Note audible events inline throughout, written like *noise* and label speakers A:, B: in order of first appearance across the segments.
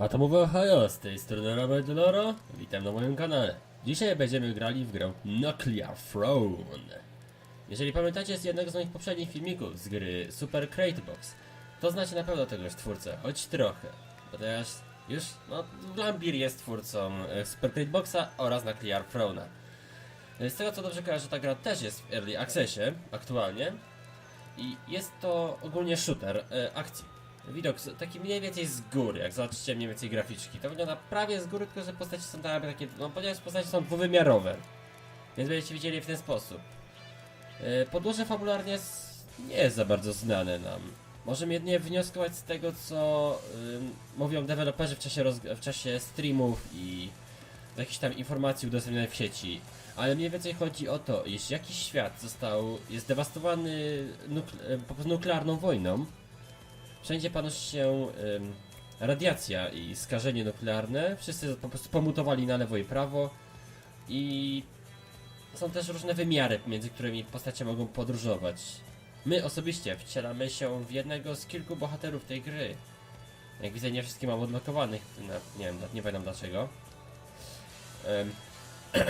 A: Atomowe Ohio, z tej strony Robert Loro, witam na moim kanale. Dzisiaj będziemy grali w grę Nuclear Throne. Jeżeli pamiętacie z jednego z moich poprzednich filmików z gry Super Crate Box, to znacie na pewno tegoż twórcę, choć trochę. Ponieważ już, no, Lambir jest twórcą e, Super Crate Boxa oraz Nuclear Throne'a. E, Z tego co dobrze kojarzę, ta gra też jest w Early Accessie aktualnie. I jest to ogólnie shooter e, akcji. Widok taki mniej więcej z góry, jak zobaczycie mniej więcej graficzki. To wygląda prawie z góry, tylko że postacie są jakby takie, no ponieważ postacie są dwuwymiarowe. Więc będziecie widzieli w ten sposób. E, Podłoże fabularnie nie jest za bardzo znane nam. Możemy jedynie wnioskować z tego, co ym, mówią deweloperzy w czasie, w czasie streamów i jakichś tam informacji udostępnionych w sieci. Ale mniej więcej chodzi o to, iż jakiś świat został, jest dewastowany nukle- nuklearną wojną. Wszędzie panoszy się ym, radiacja i skażenie nuklearne. Wszyscy po prostu pomutowali na lewo i prawo. I są też różne wymiary, między którymi postacie mogą podróżować. My osobiście wcielamy się w jednego z kilku bohaterów tej gry. Jak widzę, nie wszystkie mam odblokowanych. Na, nie wiem, nie pamiętam dlaczego. *clears throat*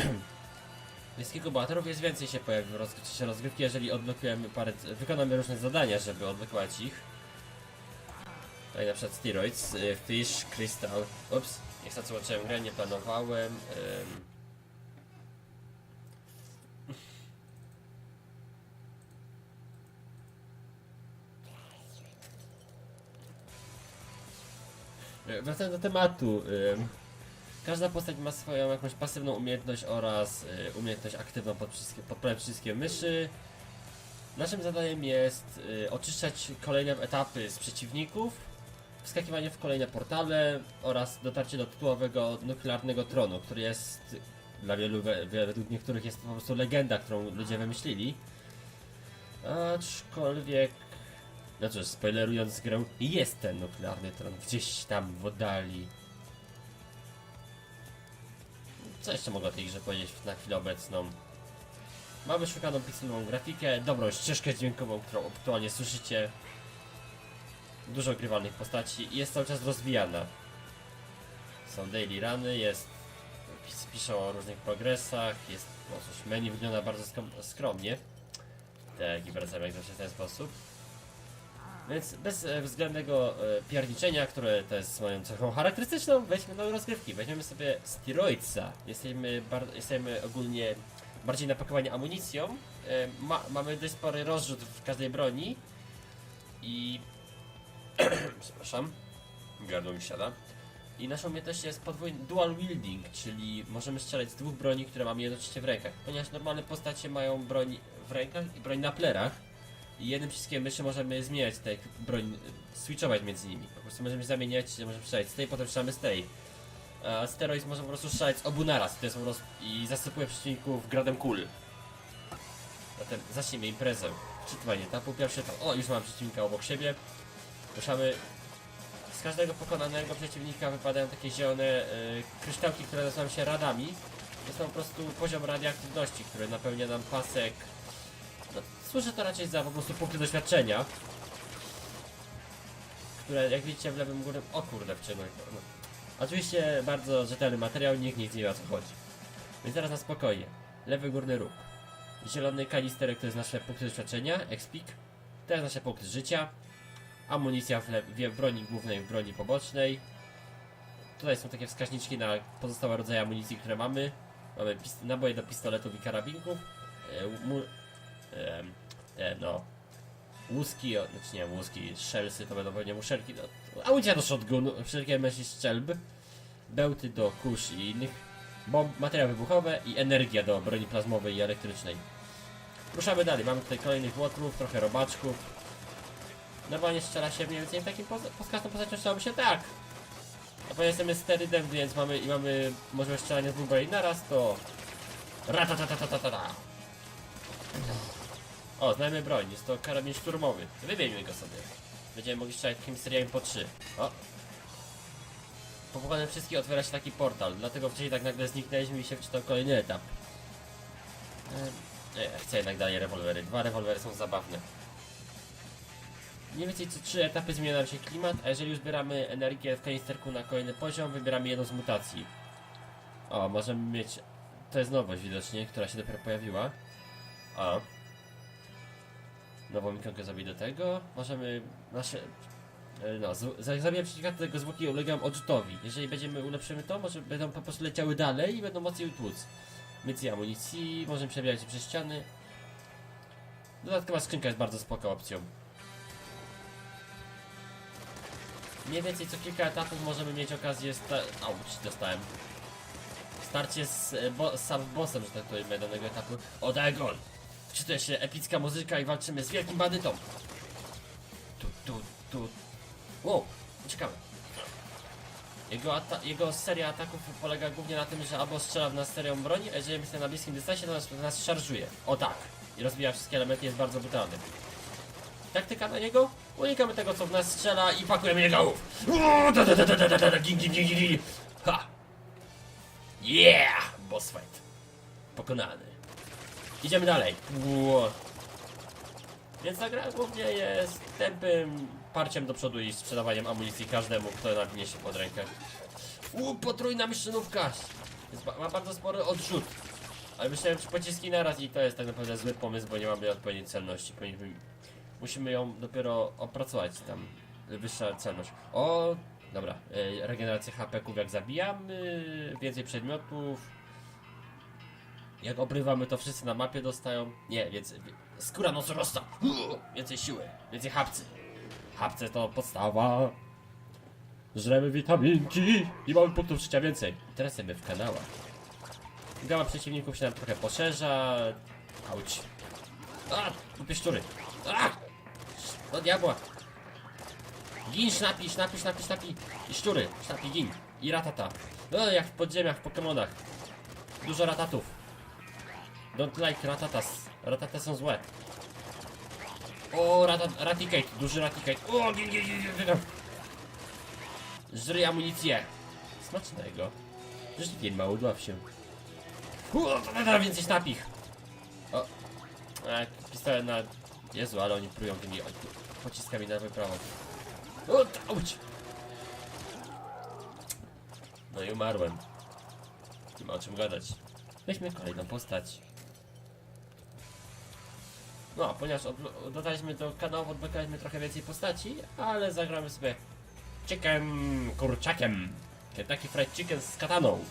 A: Jest kilku bohaterów, jest więcej się pojawi w roz- czasie rozgrywki, jeżeli odblokujemy parę, wykonamy różne zadania, żeby odblokować ich. Tutaj na przykład Steroids, y, Fish, Crystal. Ups, nie chcę zobaczyłem grę, nie planowałem. ym. E, Wracając do tematu. Każda postać ma swoją jakąś pasywną umiejętność oraz y, umiejętność aktywną pod, wszystkie, pod myszy. Naszym zadaniem jest y, oczyszczać kolejne etapy z przeciwników, wskakiwanie w kolejne portale oraz dotarcie do tytułowego nuklearnego tronu, który jest dla wielu, we- we- według niektórych jest to po prostu legenda, którą ludzie wymyślili. Aczkolwiek, no cóż, spoilerując grę, jest ten nuklearny tron gdzieś tam w oddali. Co jeszcze mogę o tej grze powiedzieć na chwilę obecną? Mamy szukaną pikselową grafikę, dobrą ścieżkę dźwiękową, którą aktualnie słyszycie. Dużo grywalnych postaci i jest cały czas rozwijana. Są daily runy, jest... pis- Piszą o różnych progresach, jest... No cóż, menu wygląda bardzo skrom, skromnie. Tak, i wracamy jak zawsze w ten sposób. Więc bez e, względnego e, pierniczenia, które to jest moją cechą charakterystyczną, weźmy do rozgrywki. Weźmiemy sobie steroidsa. Jesteśmy, jesteśmy ogólnie bardziej napakowani amunicją. E, ma, mamy dość spory rozrzut w każdej broni. I... *clears throat* Przepraszam. Gardło mi siada. I naszą umiejętnością jest podwójny dual wielding, czyli możemy strzelać z dwóch broni, które mamy jednocześnie w rękach. Ponieważ normalne postacie mają broń w rękach i broń na plerach. I jednym przyciskiem myszy możemy zmieniać te broń, switchować między nimi. Po prostu możemy zamieniać, możemy strzelać z tej, potem strzelamy z tej. A steroid może po prostu strzelać z obu naraz, to jest po prostu i zasypuje przeciwników gradem kul. Zatem zacznijmy imprezę. Czytwanie etapu, pierwszy etap. O, już mam przeciwnika obok siebie. Ruszamy. Z każdego pokonanego przeciwnika wypadają takie zielone y, kryształki, które nazywają się radami. To po prostu poziom radioaktywności, który napełnia nam pasek no, słyszę to raczej za po prostu punkty doświadczenia. Które jak widzicie w lewym górnym... O kurde. No. Oczywiście bardzo rzetelny materiał, nikt nic nie wie o co chodzi. Więc teraz na spokojnie. Lewy górny róg. Zielony kanisterek to jest nasze punkty doświadczenia, expik. Jest nasze punkty życia. Amunicja w, w broni głównej, w broni pobocznej. Tutaj są takie wskaźniczki na pozostałe rodzaje amunicji, które mamy. Mamy naboje do pistoletów i karabinków. E, em, te no łuski, znaczy nie łuski, szelsy to będą pewnie muszelki, no, amunicja do shotgunu, wszelkie myśli strzelb, bełty do kusz i innych, bomb, materiały wybuchowe i energia do broni plazmowej i elektrycznej. Ruszamy dalej, mamy tutaj kolejnych łotrów, trochę robaczków. Normalnie strzela się mniej więcej w takim poz- pod każdą postacią strzelałoby się tak. A ponieważ jesteśmy sterydem, więc mamy i mamy możliwość strzelania z dwóch broni naraz, to ratatatatata. O, znajmy broń, jest to karabin szturmowy. Wybierzmy go sobie. Będziemy mogli strzelać takimi seriami po trzy. O! Po pokonaniu wszystkich otwiera się taki portal, dlatego wcześniej tak nagle zniknęliśmy i się wczytał kolejny etap. Em, Nie, chcę jednak dalej rewolwery. Dwa rewolwery są zabawne. Mniej więcej co 3 etapy zmienia nam się klimat, a jeżeli uzbieramy energię w kanisterku na kolejny poziom, wybieramy jedną z mutacji. O, możemy mieć... To jest nowość widocznie, która się dopiero pojawiła. A. Nową ikonkę zrobić do tego. Możemy nasze... e, No, zabijam przeciwnika, tego zwłoki ulegają odrzutowi. Jeżeli będziemy ulepszymy to, może będą po prostu leciały dalej i będą mocniej tłuc. Więcej amunicji, możemy przebijać przez ściany. Dodatkowa skrzynka jest bardzo spoko opcją. Mniej więcej co kilka etapów możemy mieć okazję sta... Auć, dostałem. Starcie z, e, bo, z bossem, że tak powiem, danego etapu. O Dagon! Wczytuje się epicka muzyka i walczymy z wielkim bandytą. Tu, tu, tu. Wow, ciekawe. Jego, jego seria ataków polega głównie na tym, że albo strzela w nas serią broni, a jeżeli jesteśmy na bliskim dystansie, to nas, nas szarżuje. O tak! I rozbija wszystkie elementy, jest bardzo brutalny. Taktyka na niego? Unikamy tego, co w nas strzela i pakujemy niegałów. Ha! Yeah! Boss fight. Pokonany. Idziemy dalej. Więc ta gra głównie jest tępym parciem do przodu i sprzedawaniem amunicji każdemu, kto nawinie się pod rękę. Uuu, potrójna miszynówka! ma bardzo spory odrzut. Ale myślałem, czy pociski naraz i to jest tak naprawdę zły pomysł, bo nie mamy odpowiedniej celności. Powinniśmy musimy ją dopiero opracować tam. Wyższa celność. O, dobra. y, Regeneracja HP-ków jak zabijamy, więcej przedmiotów. Jak obrywamy, to wszyscy na mapie dostają. Nie, więc skóra nosorożca. Więcej siły, więcej hapcy. Hapce to podstawa. Żremy witaminki i mamy punktów życia więcej. Teraz jemy w kanałach. Gama przeciwników się nam trochę poszerza. Auć. A, głupie szczury. A! Do diabła. Gin, sznapi, sznapi, sznapi, sznapi. I szczury, sznapi, gin. I ratata. No, jak w podziemiach, w Pokemonach. Dużo ratatów. Don't like ratatas. Ratatas są złe. O, ratat, raticate, duży raticate. O, gin, gin, gin, gin, gin. Żryj amunicję. Smacznego. Życzliwie mało dław się. O, da, da, da, więcej snapich. O, a, pistolet na... Jezu, ale oni prują tymi pociskami na wyprawą. O, auć! No i umarłem. Nie ma o czym gadać. Weźmy kolejną postać. No, ponieważ dodaliśmy do kanału, odblokowaliśmy trochę więcej postaci, ale zagramy sobie chicken kurczakiem. Kentucky Fried Chicken z kataną.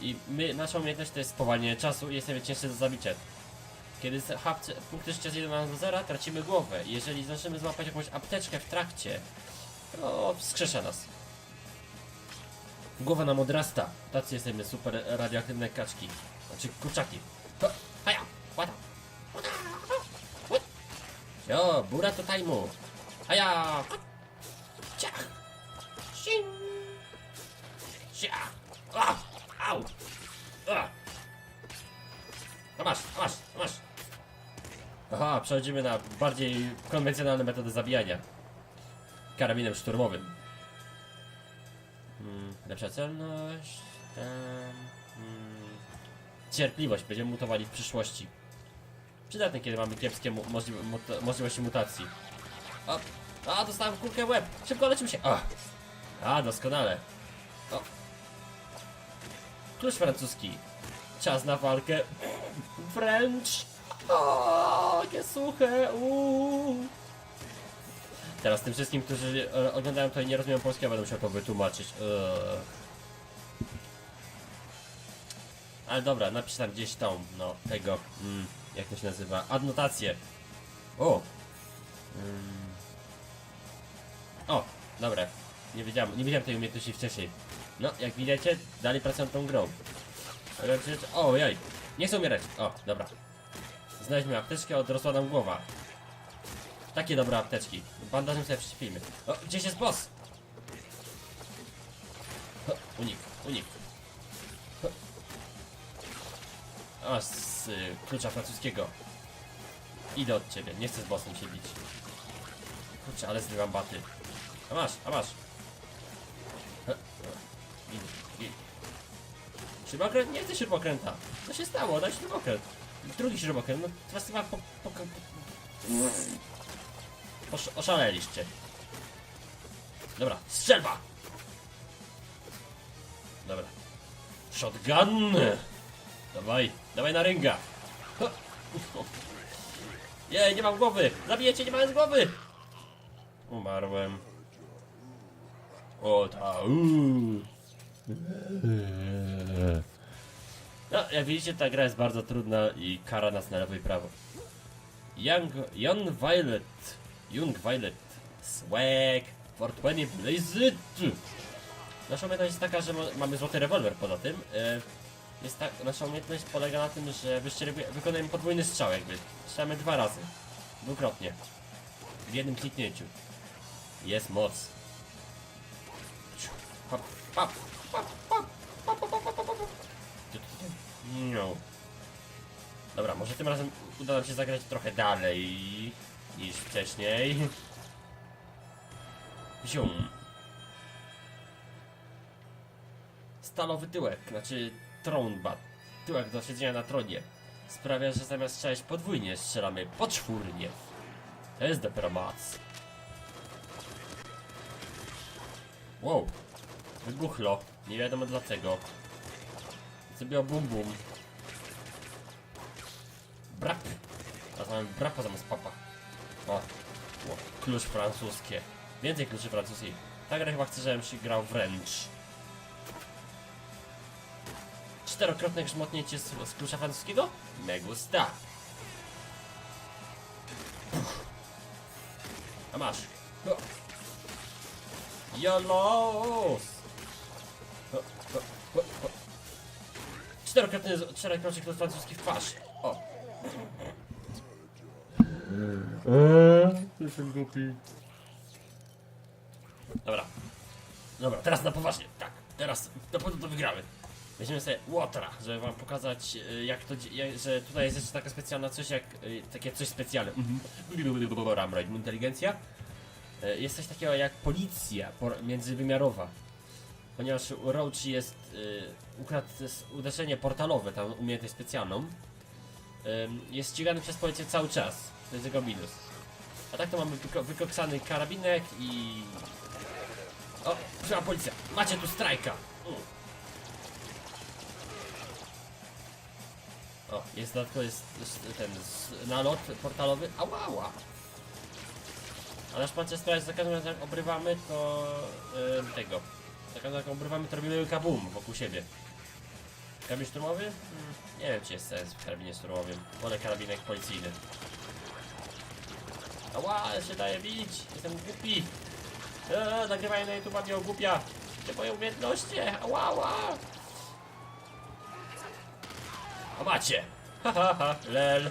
A: I my, naszą umiejętność to jest spowalnienie czasu i jesteśmy cięższy do zabicia. Kiedy z- hapce, punkty życia zjdą nam do zera, tracimy głowę. Jeżeli zdążymy złapać jakąś apteczkę w trakcie, to wskrzesza nas. Głowa nam odrasta. Tacy jesteśmy super radioaktywne kaczki. Znaczy kurczaki. Ha, Haja! Łata! Łata! Łat! Jo, bura to tajmu! Haja! Ciach! Sing! Ciach! A! Au! A! No masz, no! Aha, przechodzimy na bardziej konwencjonalne metody zabijania. Karabinem szturmowym. Hmm, lepsza celność. Tam, hmm. Cierpliwość, będziemy mutowali w przyszłości. Przydatne, kiedy mamy kiepskie mu możli możliwości mutacji. O, a, dostałem kulkę łeb! Szybko lecimy się! A, a doskonale. O. Klucz francuski. Czas na walkę. Wręcz. O, jakie suche. Uuu. Teraz tym wszystkim, którzy e, oglądają to i nie rozumieją polskiego, będę musiał to wytłumaczyć. Eee. Ale dobra, napisz tam gdzieś tą, no, tego, mm, jak to się nazywa, adnotację. O! Mm. O, dobra. Nie wiedziałem, nie wiedziałem tej umiejętności wcześniej. No, jak widzicie, dalej pracuję nad tą grą. O, jaj, nie chcę umierać. O, dobra. Znaleźliśmy apteczkę, odrosła nam głowa. Takie dobre apteczki. Bandażem sobie przyczepimy. O, gdzieś jest boss! Ho, unik, unik. O, z y, klucza francuskiego. Idę od ciebie, nie chcę z bossem się bić. Kurczę, ale zrywam baty. A masz, a masz. Śrubokręt? Nie chcę śrubokręta. Co się stało? Daj śrubokręt. Drugi śrubokręt. No, teraz chyba po, po, po, Osz oszaleliście. Dobra, strzelba! Dobra. Shotgun! Dawaj, dawaj na rynga! Jej, nie mam głowy! Zabijecie, nie mając głowy! Umarłem. O ta, uuu. No, jak widzicie, ta gra jest bardzo trudna i kara nas na lewo i prawo. Young, Young Violet. Young Violet. Swag. 420 Blizzard. Nasza umiejętność jest taka, że ma, mamy złoty rewolwer poza tym. E, jest tak, nasza umiejętność polega na tym, że wykonujemy podwójny strzał jakby. Strzelamy dwa razy. Dwukrotnie. W jednym kliknięciu. Jest moc. Hop, hop, hop, No. Dobra, może tym razem uda nam się zagrać trochę dalej niż wcześniej. Zium. Stalowy tyłek, znaczy bat. Tyłek do siedzenia na tronie. Sprawia, że zamiast strzelać podwójnie, strzelamy poczwórnie. To jest dopiero moc. Wow. Wybuchlo. Nie wiadomo dlaczego. Zrobiło bum bum. Brap. A mamy brapa zamiast papa. O. o. Klucz francuskie. Więcej kluczy francuskich. Ta gra chyba chce, żebym się grał wręcz. Czterokrotne grzmotnięcie z, z klucza francuskiego? Me gusta. A masz. O. Czterokrotny, czterokrotny klucz francuski w twarz. O. Jestem głupi. Dobra. Dobra, teraz na poważnie. Tak, teraz na pewno to wygramy. Weźmiemy sobie Łotra, żeby wam pokazać y, jak to, dzie- jak, że tutaj jest jeszcze taka specjalna coś jak, y, takie coś specjalne. Mhm. Inteligencja. Y, Jest coś takiego jak policja por- międzywymiarowa. Ponieważ Roach jest, y, ukradł uderzenie portalowe, tam umiejętność specjalną. Ym, jest ścigany przez policję cały czas. To jest jego minus. A tak to mamy wyko wykoksany karabinek i... O, przyszła policja. Macie tu strajka. O, jest dodatkowo jest jest ten nalot portalowy. Ała, ała. A nasz pan sprawia, że za każdym razem obrywamy, to ym, tego. Jak obrywamy, to robimy kabum wokół siebie. Karabin szturmowy? Hmm, nie wiem, czy jest sens w karabinie szturmowym. Wolę karabinek policyjny. Ała, się daje bić! Jestem głupi! Eee, nagrywają na YouTube mnie ogłupia! Gdzie moje umiejętności? Ała, ała! A macie! Ha, ha, ha, lel!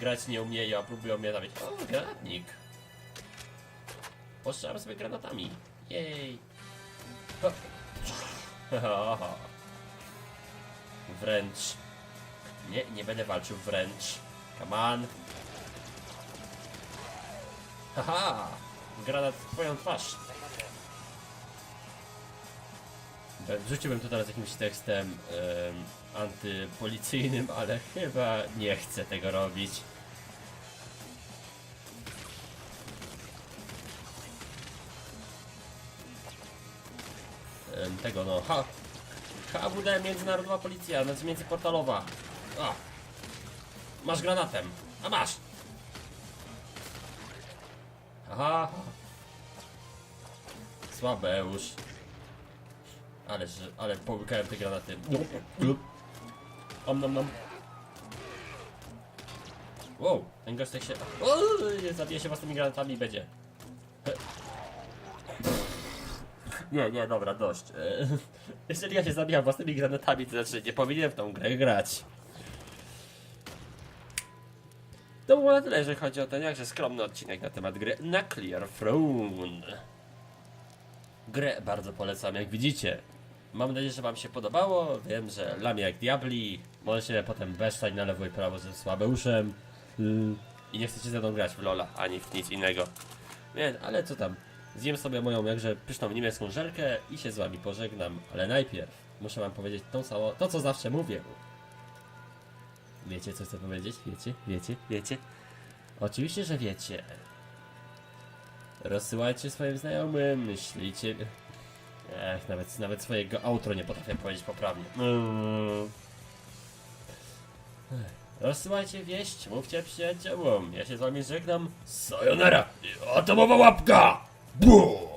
A: Grać nie umieją, a próbują mnie zabić. O, granatnik! Postrzelam sobie granatami. Jej! *laughs* Wręcz. Nie, nie będę walczył wręcz. Come on. Haha! Granat w twoją twarz. Wrzuciłbym to teraz jakimś tekstem em, antypolicyjnym, ale chyba nie chcę tego robić. Tego no, ha! HWD Międzynarodowa Policja, znaczy międzyportalowa. A! Masz granatem. A masz! Aha! Słabeusz. Ale, że, ale połykałem te granaty. Om nom nom. Wow, ten gościek się... O, zabije się własnymi granatami i będzie. Nie, nie, dobra, dość. E, *laughs* Jeżeli ja się zabijam własnymi granatami, to znaczy nie powinienem w tą grę grać. To było na tyle, jeżeli chodzi o ten jakże skromny odcinek na temat gry na Clear Throne. Grę bardzo polecam, jak widzicie. Mam nadzieję, że wam się podobało. Wiem, że lamie jak diabli. Możecie potem besztać na lewo i prawo ze słabeuszem. Mm. I nie chcecie ze mną grać w Lola, ani w nic innego. Więc, ale co tam. Zjem sobie moją jakże pyszną niemiecką żelkę i się z wami pożegnam. Ale najpierw muszę wam powiedzieć to, co, to, co zawsze mówię. Wiecie, co chcę powiedzieć? Wiecie? Wiecie? Wiecie? Oczywiście, że wiecie. Rozsyłajcie swoim znajomym, myślicie... Ech, nawet, nawet swojego outro nie potrafię powiedzieć poprawnie. Mm. Rozsyłajcie wieść, mówcie przyjaciołom. Ja się z wami żegnam. Sayonara! i Atomowa łapka! Bro!